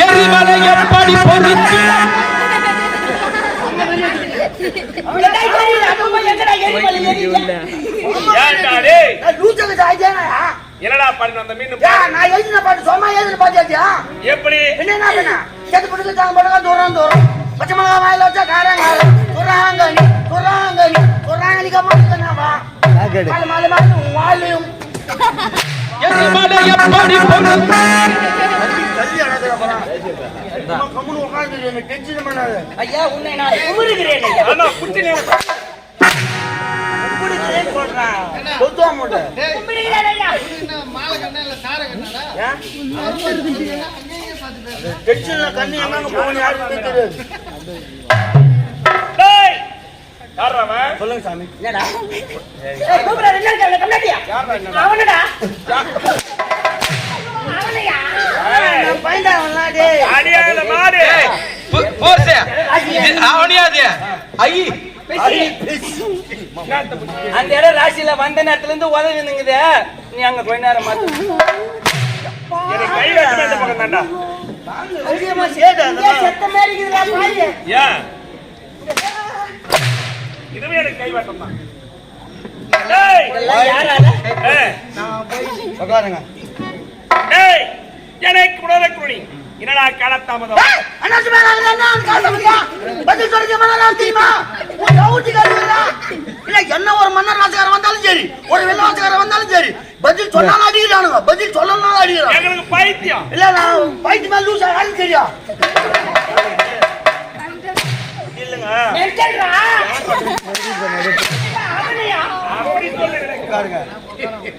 எரிமலை எப்படி பொறுத்து என்னடா பண்ண அந்த மீன்? நான் எழுதின பாட்டு சும்மா எழுதின பாட்டியாச்சியா எப்படி? என்ன செத்து பிடிச்சி தாங்க போடுங்க தூரம் தூரம் பச்சை மிளகா வாயில வச்சா காரம் காரம் துறாங்கனி துறாங்கனி துறாங்கனிக்க மாட்டேங்கண்ணா மாலை மாலை மாலை வாழையும் எரிமலை ஐயா உன்னை நான் குமுறுகிறேன் ஐயா. நீ குடிக்கிறேன்னு சொல்றான் சொத்துவா மூட்டை குமுறுகிறேன் ஐயா. டென்ஷன்ல கண்ணு எங்க போகணும் யாருக்குமே தெரியாது. சொல்லுங்க சாமி. என்னடா? அவனடா அவனையா? நான் பயந்தா அவன்லாம் டேய். அடியாத மாடு. ஐ அந்த இடம் ராசியில வந்த நேரத்துல இருந்து உதவி நிங்குது நீ அங்க கொஞ்ச நேரம் மாத்து கை வெட்ட இந்த பக்கம் தான்டா அதிகமா சேடு அதெல்லாம் செத்த மாதிரி இருக்குதுடா பாரு ஏன் இதுவே எனக்கு கை வெட்டம் தான் எனக்கு உணர குருணி. என்னடா காலத்தாமதம்? என்ன ஒரு மன்னர் ராஜகாரன் வந்தாலும் சரி ஒரு வெள்ள ராஜகாரன் வந்தாலும் சரி பதில் சொன்னாலும் அடிக்கிறானுங்க. பதில் சொல்லலாம் அடிக்கிறான். எங்களுக்கு பைத்தியம். இல்ல நான் பைத்து மேல லூஸ் ஆகாது தெரியும்.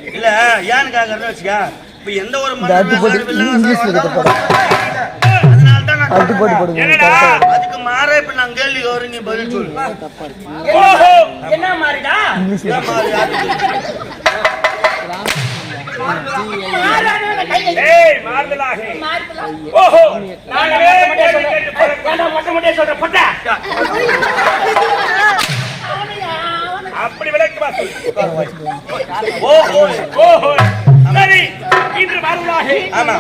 இல்ல ஏன்னு கேக்குறேன்னு வச்சுக்க. இப்ப எந்த ஒரு அதுக்கு மாற இப்ப நான் கேள்வி வரும் நீ பதில் சொல்லு. என்ன மாறுதலாக. ஓஹோ. நான். சொல்றேன். மொட்டை மொட்டை சொல்றேன் பொட்டா அவனையா அவனை அப்படி விளக்குமா சொல்லு. ஓஹோ ஓஹோ. சரி இன்று மாறுதலாக ஆமா.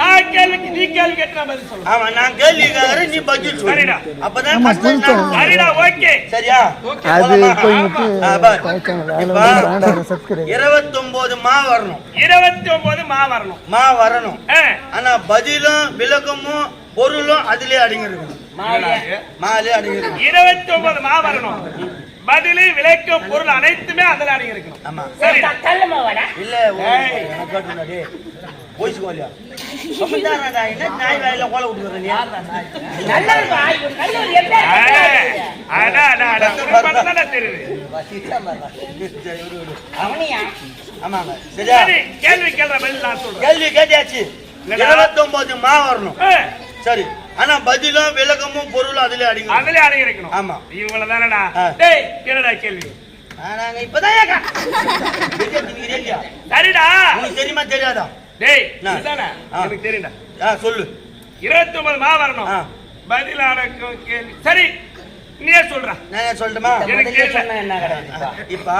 நான் கேள்விக்கு நீ கேள்வி கேட்டு நான் பதில் சொல்லு. ஆமா நான் கேள்வி கேக்குறேன் நீ பதில் சொல்லு. சரிடா. அப்பதான் சரிடா ஓகே. சரியா? அது இருபத்தொன்பது மா வரணும். இருபத்தி ஒன்பது மா வரணும். மா வரணும். ஆனா பதிலும் விளக்கமும் பொருளும் அதுலயே அடங்கி இருக்கணும் மாவியா மாலே அடங்கி இருக்கணும் இருபத்தி ஒன்பது மா வரணும் பதிலு விளைக்கும் பொருள் அனைத்துமே அதுல அடங்கி இருக்கணும் ஆமா. சரி. கல்ல மாவாடா இல்ல போயிச்சுக்கோ இல்லையா என்ன நாய் வாயில கோல விட்டுக்கிற நீ? நல்லவருப்பா இவன் நல்லவர். ஆ, எப்படி அடா, அடா, அடா. தெரியுது. அவனையா? ஆமாங்க. சரியா? கேள்வி கேள்ற பதில் நான் சொல்றேன். கேள்வி கேட்டாச்சு. என்னடா? இருபத்தொன்பது மா வரணும் ஆ, சரி. ஆனா பதிலும் விளக்கமும் பொருளும் அதுல அடங்கி. அதுல அடங்கி இருக்கணும் ஆமா. இவங்கள தானடா. டேய் என்னடா கேள்வி? நாங்க இப்பதான்? சரிடா. உனக்கு தெரியுமா தெரியாதா? டேய் நான். இதுதானே? ஆ. எனக்கு தெரியும்டா. சொல்லு. இருபத்தி ஒன்பது மா வரணும் ஆ. பதில் அடக்கும் கேள்வி. சரி நீயே சொல்ற. நான் சொல்லட்டுமா? எனக்கு என்ன கிடையாது இப்ப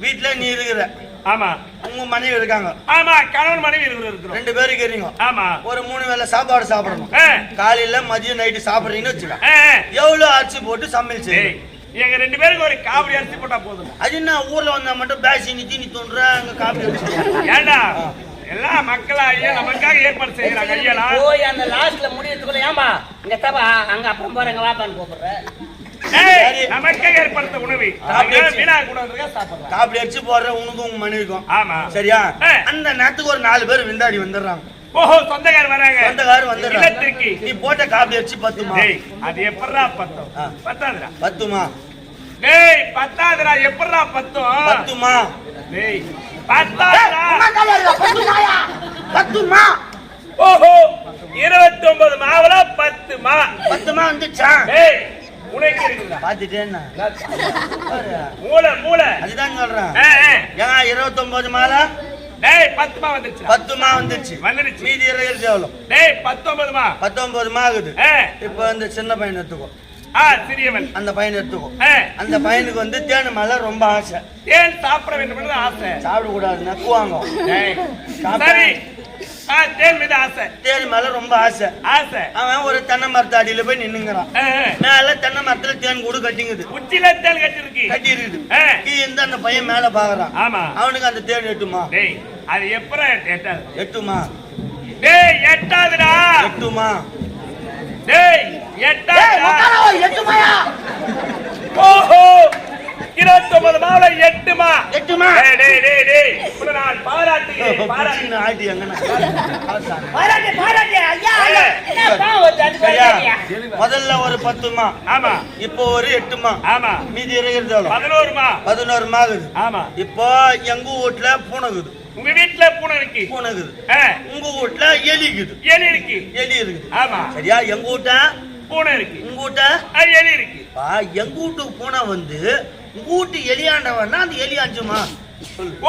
வீட்டுல நீ இருக்கிற. ஆமா. உங்க மனைவி இருக்காங்க. ஆமா கணவன் மனைவி இருக்கிறோம். ரெண்டு பேரும் இருக்கிறீங்க ஆமா. ஒரு மூணு வேளை சாப்பாடு சாப்பிடணும். காலையில மதியம் நைட்டு சாப்பிடுறீங்கன்னு வச்சுக்க. ஆ, ஆ. எவ்வளவு அரிசி போட்டு செய்யணும்? எங்க ரெண்டு பேருக்கு ஒரு காவடி அரிசி போட்டா போதும். அது என்ன ஊர்ல வந்தா மட்டும் பேசி நித்தி நீ தோன்ற அங்க காப்பி வச்சு ஏண்டா? எல்லாம் மக்களா ஐயா நமக்காக ஏற்பாடு செய்யறாங்க ஐயாடா போய் அந்த லாஸ்ட்ல முடியறதுக்குள்ள ஏம்பா இங்க தப்பா அங்க அப்புறம் போறேங்க வாப்பான்னு கூப்பிடுறேன். ஏய், நமக்காக ஏற்படுத்த உணவு. காப்பி அடிச்சு. போடுற உனக்கும் உங்க மனைவிக்கும் ஆமா. சரியா. அந்த நேரத்துக்கு ஒரு நாலு பேர் விந்தாடி வந்துடுறாங்க. ஓஹோ சொந்தக்காரர் வராங்க. சொந்தக்காரர் வந்துடுறாங்க. நீ போட்ட காப்பி அடிச்சு பத்துமா? அது எப்படிடா பத்தும். பத்தாதுடா. பத்துமா? டேய் பத்தாதுடா. எப்படிடா பத்தும்? பத்துமா? டேய் பத்தாதுடா. பத்துமா? ஓஹோ இருபத்தி ஒன்பது மாவுல பத்து மா பத்துமா வந்துச்சா? டேய் பாத்துட்டேன்னா மூளை மூளை. அதுதான் சொல்றேன். ஆ, ஆ. ஏன் இருபத்தொன்பது மாலை டேய் பத்து மா வந்துருச்சு பத்து மா வந்துருச்சு. வந்துருச்சு. மீதி இருபது எவ்வளோ? டேய் பத்தொன்பது மா. பத்தொன்பது மா ஆகுது. இப்போ அந்த சின்ன பையன் எடுத்துக்கோ. ஆ சிறியவன். அந்த பையன் எடுத்துக்கோ. அந்த பையனுக்கு வந்து தேனு மேல ரொம்ப ஆசை. தேன் சாப்பிட வேண்டும் ஆசை. சாப்பிட கூடாது நக்குவாங்க சரி. தேன் மீது ஆசை. தேன் மேல ரொம்ப ஆசை. ஆசை. அவன் ஒரு தென்னை மரத்து அடியில போய் நின்னுங்கிறான். மேல தென்னை மரத்துல தேன் கூடு கட்டிங்குது. உச்சில தேன் கட்டிருக்கு கட்டி இருக்குது. இந்த அந்த பையன் மேல பாக்குறான். ஆமா. அவனுக்கு அந்த தேன் எட்டுமா? டேய் அது எப்பறம் எட்டாது? எட்டுமா? டேய் எட்டாதுடா. எட்டுமா? டேய் எட்டாதுடா. எட்டுமாயா? ஓஹோ. இருபத்தொன்பது மாவுல எட்டுமா? எட்டுமா? டேய் டேய் டேய் டேய். உன்னை நான் பாராட்டுகிறேன் முதல்ல ஒரு பத்துமா? ஆமா. இப்போ ஒரு எட்டுமா? ஆமா. மீதி இருக்கிறது எவ்வளவு பதினோருமா பதினோரு மாகுது ஆமா. இப்போ எங்க வீட்டுல பூனைக்குது. உங்க வீட்டுல பூனை இருக்கு பூனைக்குது. ஆ, உங்க வீட்டுல எலிக்குது. எலி இருக்கு எலி இருக்குது ஆமா. சரியா? எங்க வீட்ட பூனை இருக்கு. உங்க வீட்ட எலி இருக்கு. பா எங்க வீட்டுக்கு பூனை வந்து வீட்டு எலியாண்டவன்னா அந்த எலி அஞ்சுமா?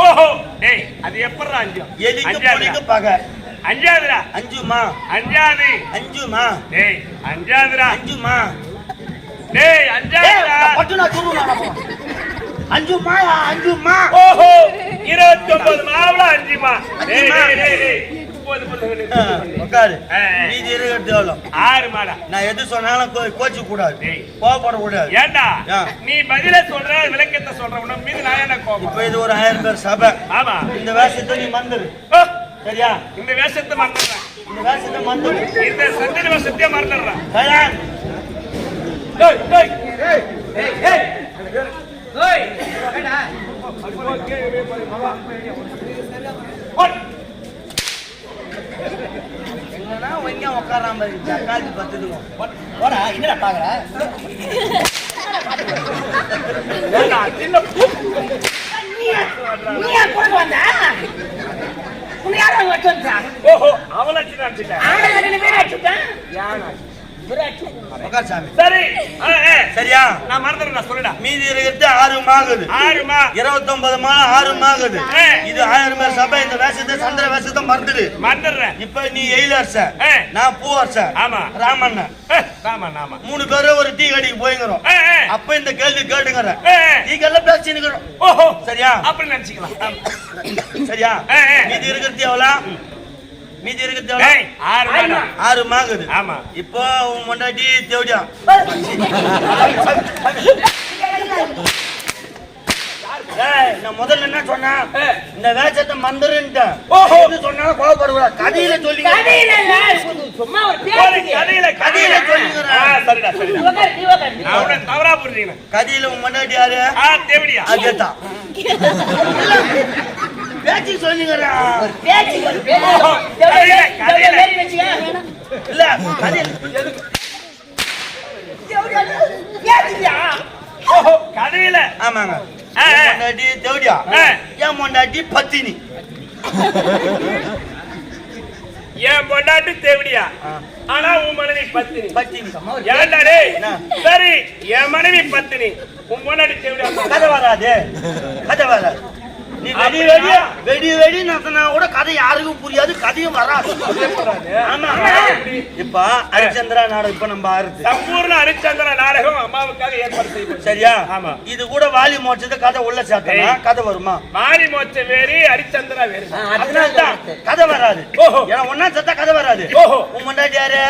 ஓஹோ! டேய் அது எப்பறம் அஞ்சம் எலிக்கு. பூனைக்கு பகை. அஞ்சாதுடா அஞ்சுமா? அஞ்சாது அஞ்சுமா? டேய் அஞ்சாதுடா அஞ்சுமா? டேய் அஞ்சாதுடா பட்டு நான் துருவா அஞ்சுமா அஞ்சுமா? ஓஹோ! இருபத்தி ஒன்பது மாவுல அஞ்சுமா? டேய். டேய் டேய். டேய். உட்காரு இருக்கிறது எவ்வளோ ஆறு மாடா நான் எது சொன்னாலும் கோச்சு கூடாது டேய். கோவப்படக்கூடாது ஏண்டா. நீ பதில சொல்ற விளக்கத்தை சொல்ற உன மீது நான் என்ன இப்ப கோபம் இது ஒரு ஆயிரம் பேர் சபை ஆமா இந்த வேஷத்தை நீ மறந்துரு ஓ, சரியா இந்த வேஷத்தை மறந்துடுறேன் இந்த வேஷத்தை மறந்துரு இந்த சந்தன வேஷத்தையே மறந்துடுறேன் சரியா டேய் டேய் எங்கன்னா வைங்க உட்காராம தக்காளி பத்துதுங்க போடா என்னடா பாக்குற ஏண்டா, சின்ன நீ ஏன் சரி. சரியா? நான் மறந்துடுறேன் நான் சொல்லுடா மீதி இருக்கிறது ஆறு மாகுது ஆறுமா இருபத்தொன்பது மா ஆறு மாகுது. இது ஆயிரம் பேர் சபை இந்த வேஷத்தை சந்திர வேஷத்தை மறந்துடு. மறந்துடுறேன். இப்ப நீ எயில் அரச ஆ. நான் பூ அரச ஆமா. ராமண்ண ஏ, ஆமா ஆமா. மூணு பேரும் ஒரு டீ கடைக்கு போய்ங்கிறோம். அப்ப இந்த கேள்வி கேட்டுங்கிற ஏ, ஏ. டீக்கெல்லாம் பேசினுக்கிறோம் ஓஹோ. சரியா? அப்படி நினைச்சுக்கலாம். சரியா. மீதி இருக்கிறது எவ்வளவு? மீதி இருக்கிறது எவ்வளவு? ஆறு மாடா ஆறு மாகுது ஆமா. இப்போ உன் முன்னாடி தேவடியா? ஏய், நான் முதல்ல என்ன சொன்னேன் இந்த வேஷத்தை மந்திரன்ட்டேன் சொன்னாலும் கோவப்படக்கூடாது. கதையில சொல்லி கதையில இல்ல சும்மா கதையில கதையில சொல்லிக்கிறேன். தவறா புரிஞ்சுக்கிறேன். கதையில உன் முன்னாடி யாரு? ஆ தேவடியா. அதேதான் பேச்சு சொல்லிக்கிறேன் பேச்சு இல்ல கதையில ஆமாங்க. தேவடியா. என் முன்னாடி பத்தினி. என் பொண்டாட்டி தேவடியா. ஆனா உன் மனைவி பத்தினி. பத்தினி. ஏன்டா டேய்? சரி என் மனைவி பத்தினி. உன் பொண்டாட்டி தேவடியா? கதை வராது. கதை வராது. வெடி வெடி வெடி வெடி நடத்தினா கூட கதை யாருக்கும் புரியாது கதையும் வராது. ஆமா. இப்ப ஹரிச்சந்திரா நாடகம் இப்ப நம்ம ஆறுது. சம்பூர்ண ஹரிச்சந்திர நாடகம் அம்மாவுக்காக ஏற்பாடு சரியா? ஆமா. இது கூட வாலி மோட்சத்தை கதை உள்ள சேர்த்தனா ஏய். கதை வருமா? மாரி மோச்ச வேறு ஹரிச்சந்திரா வேறு. அதனால தான் கதை வராது. ஓஹோ. ஏன்னா ஒன்னா சேர்த்தா கதை வராது. ஓஹோ. உன் முன்னாடி யாரு.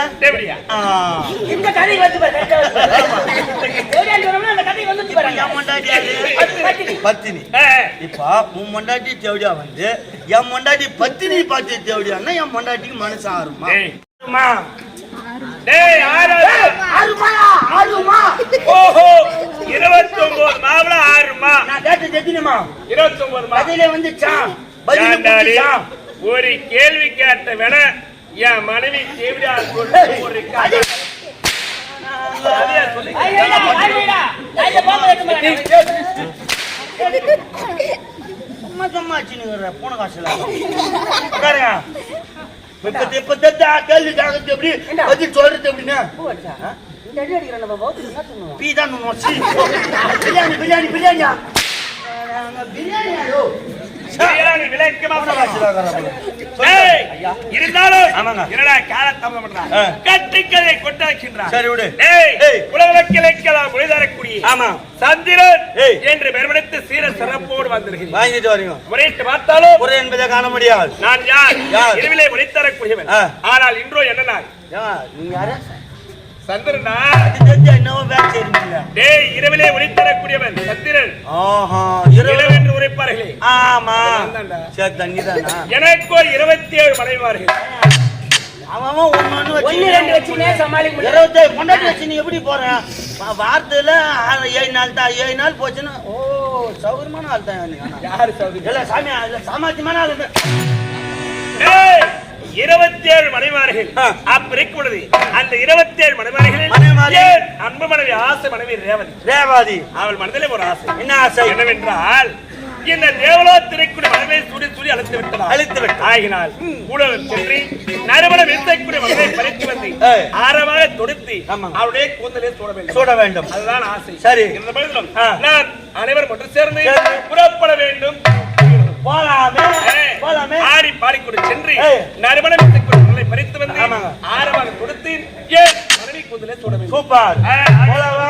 இந்த கதை வந்து பத்தினி. இப்ப உன் மொண்டாட்டி தேவடியா வந்து என் மொண்டாட்டி பத்தினி பார்த்து தேவடியான்னா என் மொண்டாட்டிக்கு மனசு ஆறுமா? டேய். ஆறுமா? டேய் ஆறாவது ஆறுமாயா? ஆறுமா? ஓஹோ இருபத்தி ஒன்பது மாவுல ஆறுமா? நான் கேட்ட தெரியுமா இருபத்தி ஒன்பது பதிலே ஒரு கேள்வி கேட்ட விட என் மனைவி தேவடியா சொல்லி ஒரு கதை. சும்மா சும்மா வச்சுனுங்கிற பூனை காசுல. உட்காருங்க. இப்ப இப்ப தெரிஞ்சா கேள்வி கேட்கறது எப்படி? பதில் சொல்றது எப்படின்னா? இந்த அடி அடிக்கிறேன் பாபா என்ன பண்ணுவோம் பீ தான் நோச்சி பிரியாணி பிரியாணி பிரியாணியா? பிரியாணியா இருந்தாலும் என்னடா காலத்தாமதம் பண்றான்? கட்டுக்கதை கொண்டாக்கின்றான். சரி, விடு. ஏய், ஏய். உலக மக்களுக்கெல்லாம் மொழி தரக்கூடிய ஆமா. சந்திரன் ஏய். என்று பெருமடித்து சீர சிறப்போடு வந்திருக்கிறேன் வாங்கிட்டு வரீங்க முறையிட்டு பார்த்தாலும் என்பதை காண முடியாது நான் யார் யார்? இரவிலே மொழித்தரக்கூடியவன் ஆ. ஆனால் இன்றோ என்ன நாள் ஏங்க, நீங்க யாரு சந்திரனா என்னவோ வேலை டேய் இரவிலே ஒளித்தரக்கூடியவன் சந்திரன் ஆஹா இரவு இரவென்று உரைப்பார்களே ஆமா. சரி தண்ணி தானா எனக்கோ இருபத்தி ஏழு நீ எப்படி போற? வா- வாரத்துல ஆறு ஏழு நாள் தான் ஏழு நாள் போச்சுன்னா ஓ சௌகரியமான ஆள் தான். யாரு சௌகரியம்? இல்ல சாமி ஆள் இருபத்தி ஏழு மனைவார்கள். அப்படி அந்த இருபத்தி ஏழு மனைவார்கள். அன்பு மனைவி ஆசை மனைவி ரேவதி. ரேவாதி. அவள் மனதிலே ஒரு ஆசை. என்ன ஆசை? என்னவென்றால் இந்த தேவலோ திரைக்குடி மனதை சுடி சுடி அழைத்து விட்டதா அழித்து விட்டு ஆகினால் ஊழல் சென்று நறுமணம் வித்தைக்குடி மனதை பறித்து வந்து ஏய். ஆரமாக தொடுத்து ஆமாங்க. அவருடைய கூந்தலே சூட வேண்டும் சூட வேண்டும் அதுதான் ஆசை சரி. இந்த பொழுதிலும் ஆ. நான் அனைவரும் ஒன்று சேர்ந்து. புறப்பட வேண்டும் போலாமே போலாமே ஆடி பாடிக்கொண்டு சென்று. நறுமணம் வித்தைக்குடி மனதை பறித்து வந்து. ஆரமாக தொடுத்து ஏன் மனைவி கூந்தலே சூட வேண்டும் சூப்பர். போலாமா